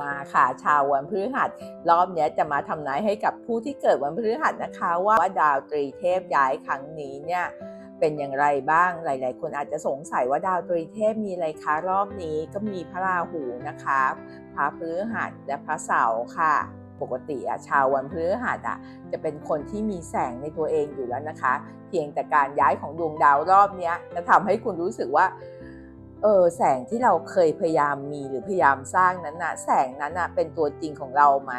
มาค่ะ ชาววันพฤหัส รอบเนี้ยจะมาทำนายให้กับผู้ที่เกิดวันพฤหัสนะคะว่าว่าดาวตรีเทพย้ายครั้งนี้เนี่ยเป็นอย่างไรบ้างหลาย ๆ คนอาจจะสงสัยว่าดาวตรีเทพมีอะไรคะรอบนี้ก็มีพระราหูนะคะพระพฤหัสและพระเสาร์ค่ะปกติอะชาววันพฤหัสอะจะเป็นคนที่มีแสงในตัวเองอยู่แล้วนะคะ เพียงแต่การย้ายของดวงดาวรอบเนี้ยจะทำให้คุณรู้สึกว่า เออแสงที่เราเคยพยายามมีหรือพยายามสร้างนั้นนะแสงนั้นนะเป็นตัวจริงของเราไหม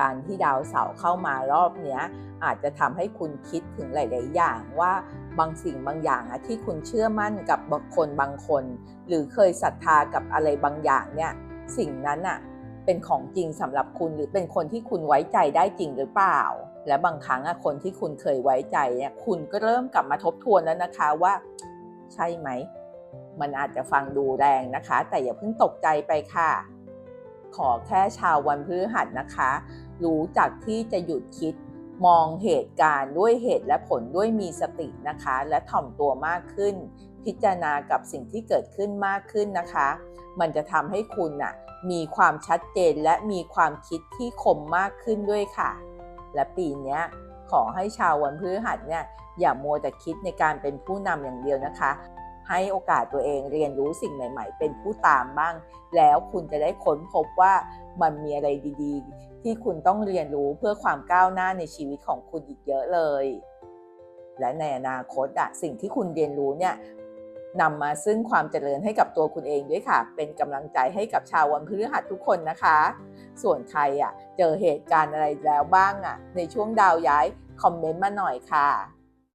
การที่ดาวเสาร์เข้ามารอบเนี้ยอาจจะทำให้คุณคิดถึงหลาย ๆ อย่างว่าบางสิ่งบางอย่างอะที่คุณเชื่อมั่นกับบางคนบางคน หรือเคยศรัทธากับอะไรบางอย่างเนี่ยสิ่งนั้นอะเป็นของจริงสำหรับคุณหรือเป็นคนที่คุณไว้ใจได้จริงหรือเปล่า และบางครั้งอะคนที่คุณเคยไว้ใจเนี่ยคุณก็เริ่มกลับมาทบทวนแล้วนะคะว่า ใช่ไหม มันอาจจะฟังดูแรงนะคะ แต่อย่าเพิ่งตกใจไปค่ะ ขอแค่ชาววันพฤหัสนะคะ รู้จักที่จะหยุดคิดมองเหตุการณ์ด้วยเหตุและผลด้วยมีสตินะคะ และถ่อมตัวมากขึ้น พิจารณากับสิ่งที่เกิดขึ้นมากขึ้นนะคะ มันจะทำให้คุณน่ะมีความชัดเจนและมีความคิดที่คมมากขึ้นด้วยค่ะ และปีนี้ขอให้ชาววันพฤหัสเนี่ยอย่ามัวแต่คิดในการเป็นผู้นำอย่างเดียวนะคะ ให้โอกาสตัวเองเรียนรู้สิ่งใหม่ ๆ เป็นผู้ตามบ้าง แล้วคุณจะได้ค้นพบว่ามันมีอะไรดีๆ ที่คุณต้องเรียนรู้เพื่อความก้าวหน้าในชีวิตของคุณอีกเยอะเลย และในอนาคตอะสิ่งที่คุณเรียนรู้เนี่ยนำมาซึ่งความเจริญให้กับตัวคุณเองด้วยค่ะ เป็นกำลังใจให้กับชาววันพฤหัสทุกคนนะคะ ส่วนใครอะเจอเหตุการณ์อะไรแล้วบ้างอะในช่วงดาวย้าย คอมเมนต์มาหน่อยค่ะ